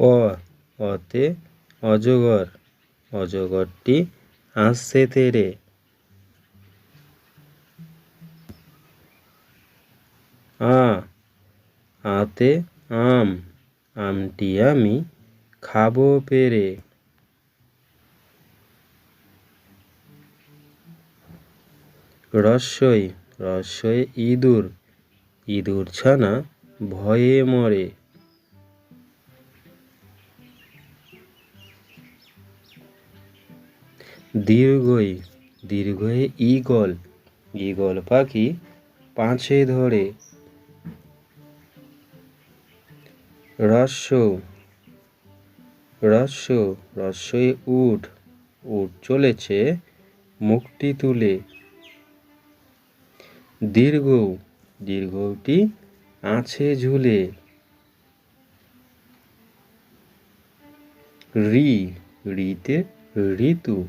অ অতে অজগর, অজগরটি আসছে তেরে। আ, আতে আম, আমটি আমি খাব পেরে। রস্যই রস্যই ইঁদুর ইঁদুর ছানা ভয়ে মরে। দীর্ঘই দীর্ঘয়ে ঈগল। ঈগল পাখি পাঁচে ধরে। রস্য রস্য রস্যই উঠ উঠ চলেছে মুখটি তুলে। দীর্ঘ দীর্ঘটি আছে ঝুলে। রি, রিতে ঋতু।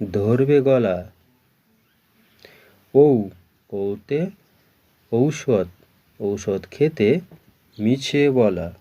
ধরবে গলা। ঔ ঔতে ঔষধ ঔষধ খেতে মিছে বলা।